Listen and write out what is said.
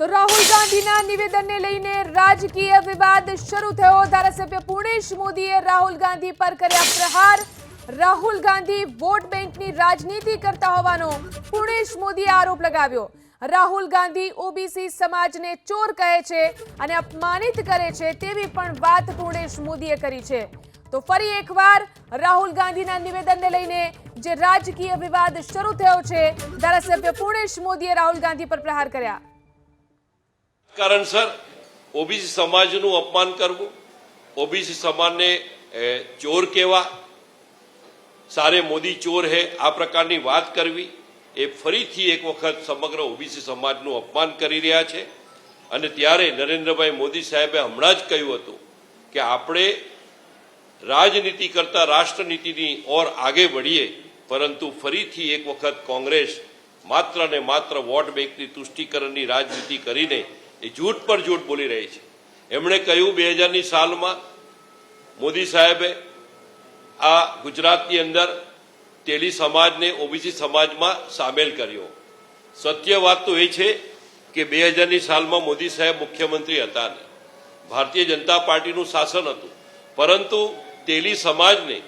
તો રાહુલ ગાંધીના નિવેદનને લઈને રાજકીય વિવાદ શરૂ થયો. ધારાસભ્ય પૂર્ણેશ મોદીએ રાહુલ ગાંધી પર કર્યા પ્રહાર. રાહુલ ગાંધી વોટ બેંકની રાજનીતિ કરતા હોવાનો પૂર્ણેશ મોદીએ આરોપ લગાવ્યો. રાહુલ ગાંધી ઓબીસી સમાજને ચોર કહે છે અને અપમાનિત કરે છે તેવી પણ વાત પૂર્ણેશ મોદીએ કરી છે. તો ફરી એકવાર રાહુલ ગાંધીના નિવેદનને લઈને જે રાજકીય વિવાદ શરૂ થયો છે, ધારાસભ્ય પૂર્ણેશ મોદીએ રાહુલ ગાંધી પર પ્રહાર કર્યા. કારણસર ઓબીસી સમાજનું અપમાન કરવું, ઓબીસી સમાજને ચોર કહેવા, સારે મોદી ચોર હે, આ પ્રકારની વાત કરવી, એ ફરીથી એક વખત સમગ્ર ઓબીસી સમાજનું અપમાન કરી રહ્યા છે. અને ત્યારે નરેન્દ્રભાઈ મોદી સાહેબે હમણાં જ કહ્યું હતું કે આપણે રાજનીતિ કરતા રાષ્ટ્રનીતિની ઓર આગે વળીએ, પરંતુ ફરીથી એક વખત કોંગ્રેસ માત્ર ને માત્ર વોટ બેંકની તુષ્ટિકરણની રાજનીતિ કરીને એ જૂઠ પર જૂઠ બોલી રહી છે. એમણે કહ્યું, બે હજારની સાલમાં મોદી સાહેબે આ ગુજરાતની અંદર તેલી સમાજને ઓબીસી સમાજમાં સામેલ કર્યો. સત્ય વાત તો એ છે કે બે હજારની સાલમાં મોદી સાહેબ મુખ્યમંત્રી હતા નહીં. ભારતીય જનતા પાર્ટીનું શાસન હતું. પરંતુ તેલી સમાજને